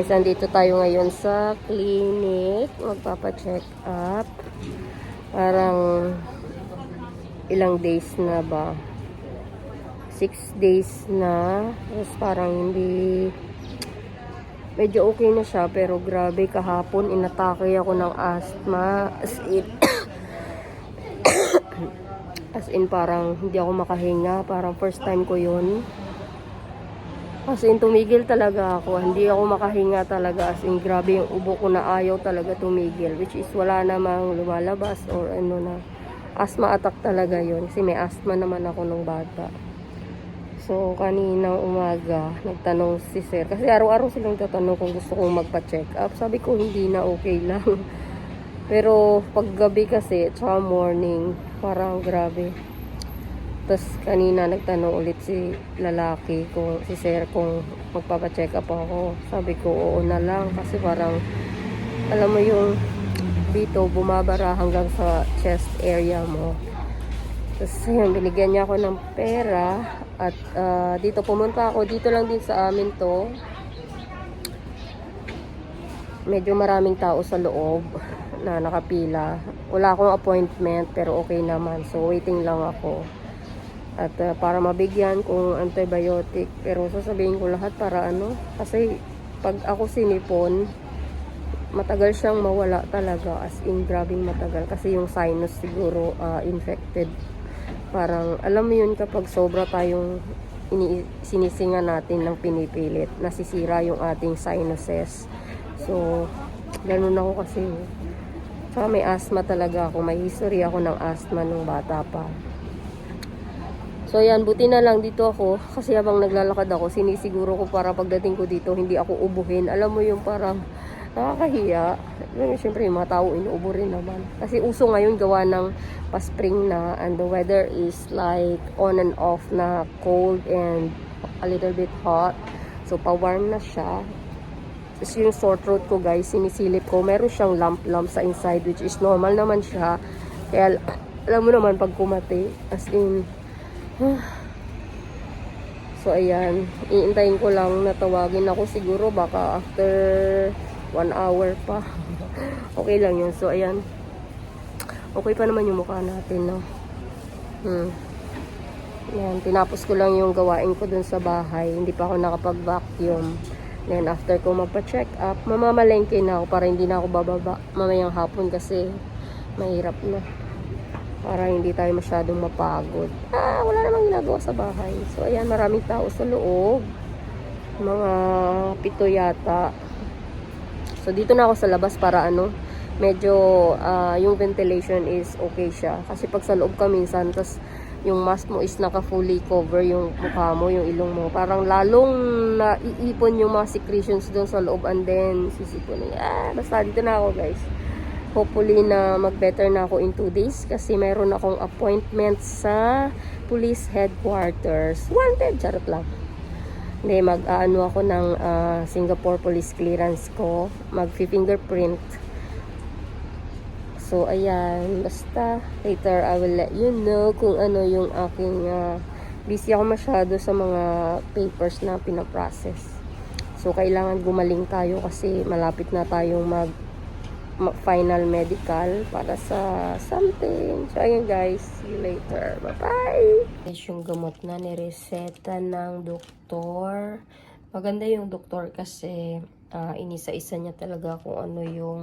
guys, andito tayo ngayon sa clinic. Magpapa-check up. Parang ilang days na ba? Six days na. Tapos parang hindi... Medyo okay na siya, pero grabe kahapon inatake ako ng asthma. As in, as in parang hindi ako makahinga. Parang first time ko yun. As in, tumigil talaga ako. Hindi ako makahinga talaga. As in, grabe yung ubo ko na ayaw talaga tumigil. Which is, wala namang lumalabas or ano na. Asthma attack talaga yon Kasi may asthma naman ako nung bata. So, kaninang umaga, nagtanong si sir. Kasi araw-araw silang tatanong kung gusto kong magpa-check up. Sabi ko, hindi na okay lang. Pero, pag gabi kasi, tsaka morning, parang grabe. Tapos kanina nagtanong ulit si lalaki kung si sir kung magpapa-check up ako. Sabi ko oo na lang kasi parang alam mo yung dito bumabara hanggang sa chest area mo. Tapos yun, binigyan niya ako ng pera at ah, dito pumunta ako. Dito lang din sa amin to. Medyo maraming tao sa loob na nakapila. Wala akong appointment pero okay naman. So waiting lang ako at uh, para mabigyan kung antibiotic. Pero sasabihin ko lahat para ano kasi pag ako sinipon matagal siyang mawala talaga as in grabing matagal. Kasi yung sinus siguro uh, infected. Parang alam mo yun kapag sobra tayong ini sinisinga natin ng pinipilit nasisira yung ating sinuses. So ganun ako kasi. Tsaka may asthma talaga ako. May history ako ng asthma nung bata pa So yan, buti na lang dito ako kasi habang naglalakad ako, sinisiguro ko para pagdating ko dito, hindi ako ubuhin. Alam mo yung parang nakakahiya. Yung, Siyempre, yung mga tao inuubo rin naman. Kasi uso ngayon gawa ng pa-spring na and the weather is like on and off na cold and a little bit hot. So, pa-warm na siya. Tapos yung sore throat ko guys, sinisilip ko, meron siyang lump-lump sa inside which is normal naman siya. Kaya alam mo naman pag kumati, as in, So, ayan. Iintayin ko lang na tawagin ako siguro baka after one hour pa. okay lang yun. So, ayan. Okay pa naman yung mukha natin, no? Hmm. Ayan. Tinapos ko lang yung gawain ko dun sa bahay. Hindi pa ako nakapag-vacuum. Then, after ko magpa-check up, mamamalengke na ako para hindi na ako bababa mamayang hapon kasi mahirap na para hindi tayo masyadong mapagod. Ah, wala namang ginagawa sa bahay. So, ayan, maraming tao sa loob. Mga pito yata. So, dito na ako sa labas para ano, medyo ah, yung ventilation is okay siya. Kasi pag sa loob ka minsan, tas yung mask mo is naka fully cover yung mukha mo, yung ilong mo. Parang lalong naiipon yung mga secretions doon sa loob and then sisipon. Ah, basta dito na ako guys hopefully na mag-better na ako in 2 days kasi meron akong appointment sa police headquarters. Wanted, charot lang. Hindi, mag-ano ako ng ah, Singapore police clearance ko. Mag-fingerprint. So, ayan. Basta, later I will let you know kung ano yung aking ah, busy ako masyado sa mga papers na pinaprocess. So, kailangan gumaling tayo kasi malapit na tayong mag ma- final medical para sa something. So, ayun guys. See you later. Bye-bye! Guys, yung gamot na nireseta ng doktor. Maganda yung doktor kasi ah, inisa-isa niya talaga kung ano yung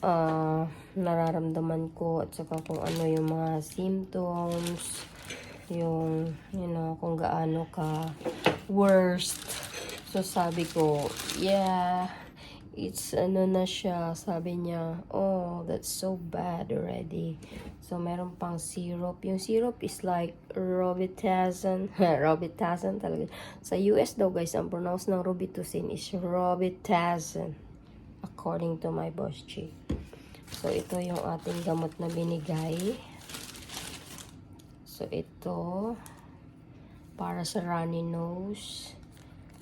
ah, nararamdaman ko at saka kung ano yung mga symptoms yung you know kung gaano ka worst so sabi ko yeah it's ano na siya, sabi niya, oh, that's so bad already. So, meron pang syrup. Yung syrup is like Robitussin. Robitussin talaga. Sa US daw, guys, ang pronounce ng Robitussin is Robitussin. According to my boss chief. So, ito yung ating gamot na binigay. So, ito, para sa runny nose,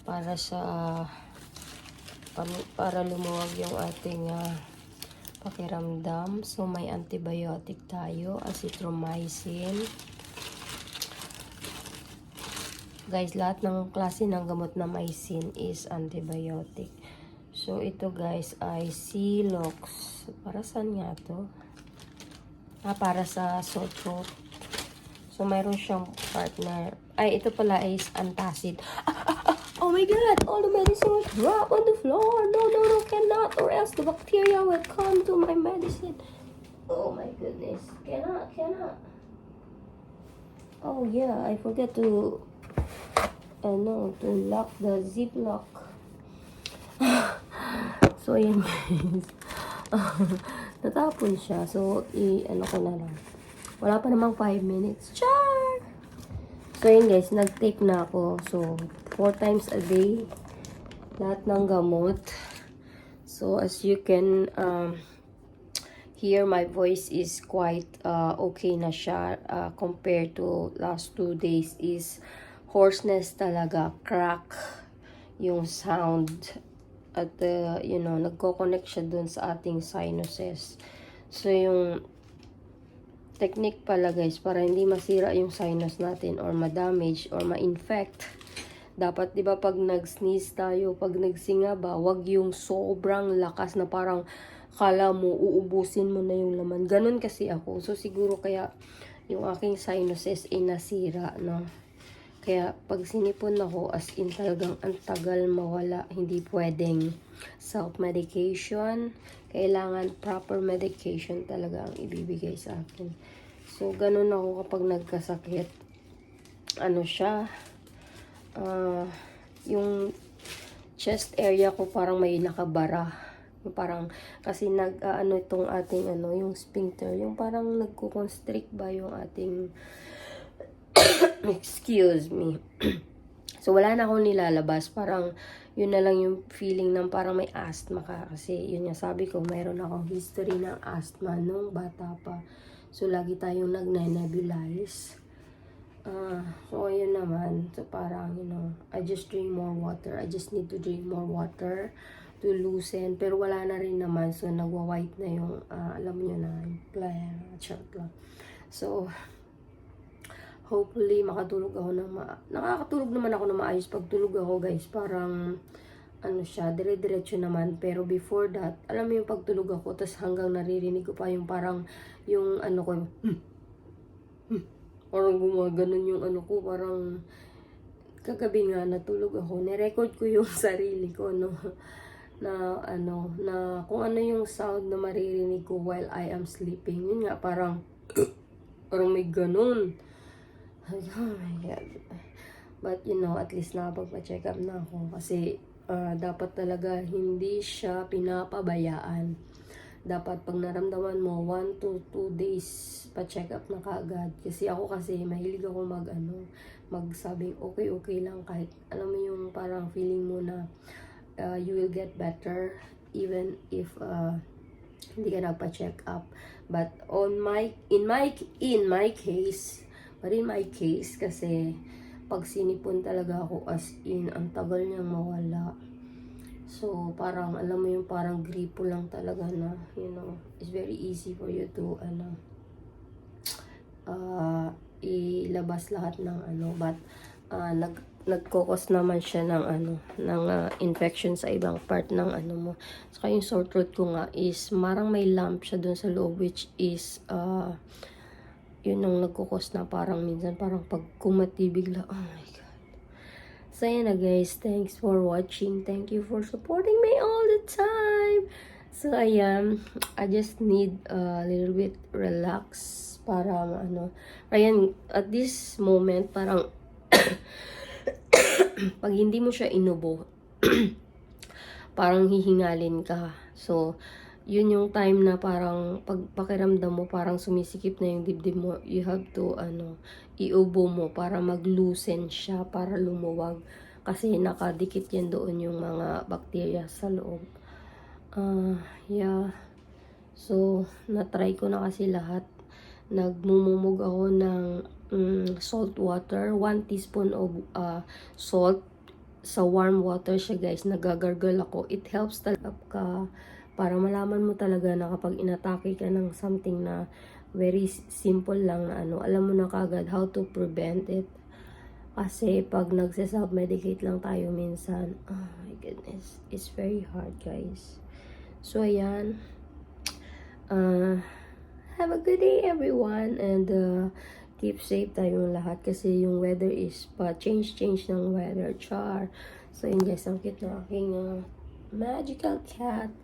para sa pan- para lumuwag yung ating ah, pakiramdam. So, may antibiotic tayo, azithromycin. Guys, lahat ng klase ng gamot na mycin is antibiotic. So, ito guys ay Silox. Para saan nga to? Ah, para sa sore throat. So, mayroon siyang partner. Ay, ito pala is antacid. Ah, oh my god! All the medicine was dropped on the floor. No, no, no, cannot. Or else the bacteria will come to my medicine. Oh my goodness. Cannot, cannot. Oh yeah, I forget to, ano, to lock the ziplock. so, ayan guys. Natapon siya. So, i, ano ko na lang. Wala pa namang 5 minutes. Char! So, guys, nag-take na ako. So, 4 times a day. Lahat ng gamot. So, as you can um, hear, my voice is quite uh, okay na siya uh, compared to last 2 days is hoarseness talaga. Crack yung sound at uh, you know, nagko-connect siya dun sa ating sinuses. So, yung technique pala guys, para hindi masira yung sinus natin or ma-damage or ma-infect. Dapat, di ba, pag nag-sneeze tayo, pag nagsinga ba, wag yung sobrang lakas na parang kala mo, uubusin mo na yung laman. Ganun kasi ako. So, siguro kaya yung aking sinuses ay nasira, no? Kaya, pag sinipon ako, as in talagang ang tagal mawala, hindi pwedeng self-medication. Kailangan proper medication talaga ang ibibigay sa akin. So, ganun ako kapag nagkasakit. Ano siya, ah, yung chest area ko parang may nakabara. Yung parang, kasi nag, ano itong ating, ano, yung sphincter, yung parang nagko-constrict ba yung ating, excuse me. so, wala na akong nilalabas. Parang, yun na lang yung feeling ng parang may asthma ka. Kasi, yun yung sabi ko, mayroon akong history ng asthma nung bata pa. So, lagi tayong nagne-nebulize. Ah, so, ayun naman. So, parang, you know, I just drink more water. I just need to drink more water to loosen. Pero wala na rin naman. So, nagwa-white na yung, ah, alam nyo na, yung plan, chart lang. So, hopefully, makatulog ako ng ma... Nakakatulog naman ako ng maayos pag tulog ako, guys. Parang, ano siya, dire-diretso naman. Pero before that, alam mo yung pagtulog ako, tapos hanggang naririnig ko pa yung parang, yung ano ko, yung, hmm, hmm, parang gumaganon yung ano ko, parang, kagabi nga, natulog ako, nirecord ko yung sarili ko, no, na, ano, na, kung ano yung sound na maririnig ko while I am sleeping, yun nga, parang, parang may ganon. Oh my God. But, you know, at least nakapagpa-check up na ako, kasi, ah, dapat talaga hindi siya pinapabayaan. Dapat pag naramdaman mo, 1 to 2 days pa-check up na kaagad. Kasi ako kasi, mahilig ako mag, ano, magsabing okay, okay lang kahit, alam mo yung parang feeling mo na uh, you will get better even if uh, hindi ka nagpa-check up. But on my, in my, in my case, but in my case, kasi pag sinipon talaga ako as in, ang tagal niyang mawala. So, parang, alam mo yung parang gripo lang talaga na, you know, it's very easy for you to, ano, uh, ilabas lahat ng ano, but, uh, nag, nagkokos naman siya ng ano, ng uh, infection sa ibang part ng ano mo. Saka yung sore throat ko nga is, marang may lump siya dun sa loob, which is, uh, yun ang nagkukos na parang minsan, parang pag kumati bigla, oh my God. So, yun na guys. Thanks for watching. Thank you for supporting me all the time. So, ayan. I just need a little bit relax para ano. Ayan, at this moment, parang pag hindi mo siya inubo, parang hihingalin ka. So, yun yung time na parang pag pakiramdam mo parang sumisikip na yung dibdib mo. You have to ano iubo mo para mag-loosen siya para lumuwag kasi nakadikit yan doon yung mga bacteria sa loob. Ah yeah. So na-try ko na kasi lahat. Nagmumumog ako ng mm, salt water. 1 teaspoon of ah, salt. Sa warm water siya guys. Nagagargle ako. It helps talaga. ka para malaman mo talaga na kapag inatake ka ng something na very simple lang na ano, alam mo na kagad how to prevent it. Kasi pag nagse-self-medicate lang tayo minsan, oh my goodness, it's very hard guys. So ayan, uh, have a good day everyone and uh, keep safe tayong lahat kasi yung weather is pa change change ng weather char. So yun guys, ang cute na aking uh, magical cat.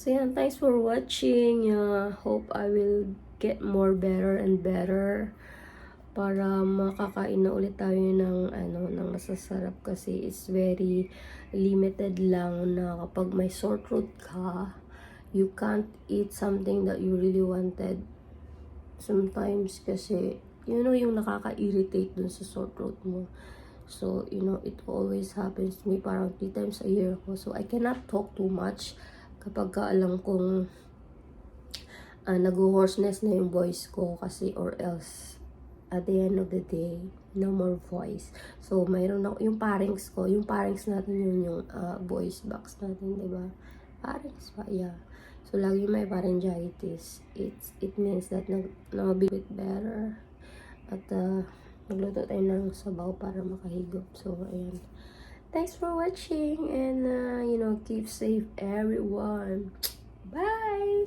So yan, thanks for watching. Uh, hope I will get more better and better para makakain na ulit tayo ng ano ng masasarap kasi it's very limited lang na kapag may sore throat ka you can't eat something that you really wanted. Sometimes kasi you know yung nakaka-irritate dun sa sore throat mo. So you know it always happens to me parang three times a year ako. So I cannot talk too much kapag ka alam kong uh, nag-hoarseness na yung voice ko kasi or else at the end of the day, no more voice. So, mayroon ako, yung parings ko, yung parings natin yun yung uh, voice box natin, di ba? Parings pa, yeah. So, lagi may pharyngitis. It's, it means that nag, nabibit better. At, uh, nagluto tayo ng sabaw para makahigop. So, ayan. Thanks for watching and, uh, you know, keep safe everyone. Bye!